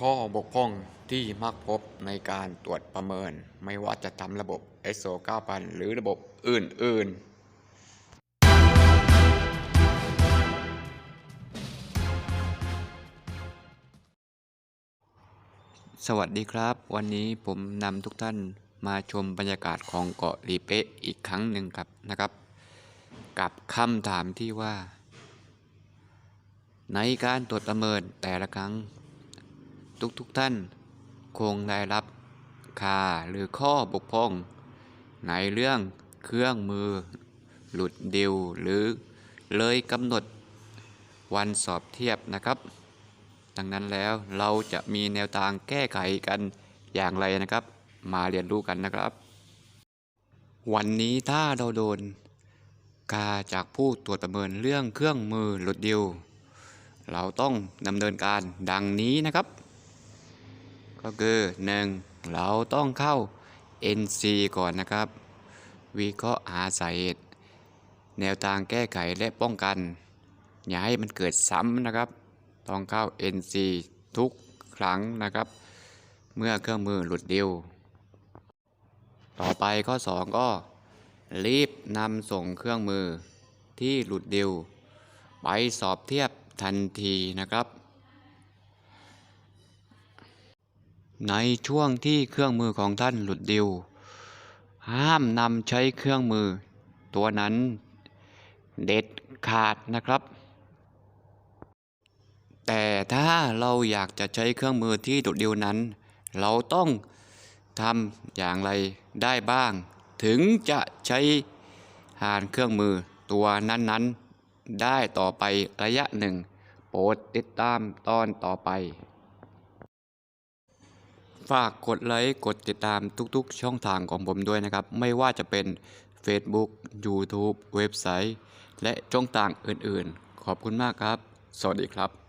ข้อบกพร่องที่มักพบในการตรวจประเมิน ไม่ว่าจะทำระบบ ISO 9000 หรือระบบอื่น ๆสวัสดีครับ วันนี้ผมนำทุกท่านมาชมบรรยากาศของเกาะลีเป๊ะอีกครั้งหนึ่งครับนะครับ กับคำถามที่ว่า ในการตรวจประเมินแต่ละครั้ง ทุกๆทท่าน คงได้รับค่าหรือข้อบกพร่อง ในเรื่องเครื่องมือ หลุดดิวหรือเลยกำหนดวันสอบเทียบนะครับ ดังนั้นแล้วเราจะมีแนวทางแก้ไขกันอย่างไรนะครับ มาเรียนรู้กันนะครับ วันนี้ถ้าเราโดนกาจากผู้ตรวจประเมินเรื่องเครื่องมือหลุดดิว เราต้องดำเนินการดังนี้นะครับ ก็คือ 1. เราต้องเข้า NC ก่อนนะครับ วิเคราะห์หาสาเหตุ แนวทางแก้ไขและป้องกัน อย่าให้มันเกิดซ้ำนะครับ ต้องเข้า NC ทุกครั้งนะครับ เมื่อเครื่องมือหลุดดิว ต่อไปข้อ 2 ก็ รีบนำส่งเครื่องมือที่หลุดดิว ไปสอบเทียบทันทีนะครับ ในช่วงที่เครื่องมือของท่านหลุดดิว ห้ามนำใช้เครื่องมือ ตัวนั้นเด็ดขาดนะครับ แต่ถ้าเราอยากจะใช้เครื่องมือที่ดุดดิวนั้น เราต้องทำอย่างไรได้บ้าง ถึงจะใช้หานเครื่องมือตัวนั้นๆ ได้ต่อไประยะหนึ่ง โปรดติดตามตอนต่อไป ฝากกดไลค์กดติดตามทุกๆ ช่องทางของผมด้วยนะครับ ไม่ว่าจะเป็น Facebook YouTube เว็บไซต์ และช่องทางอื่นๆ ขอบคุณมากครับ สวัสดีครับ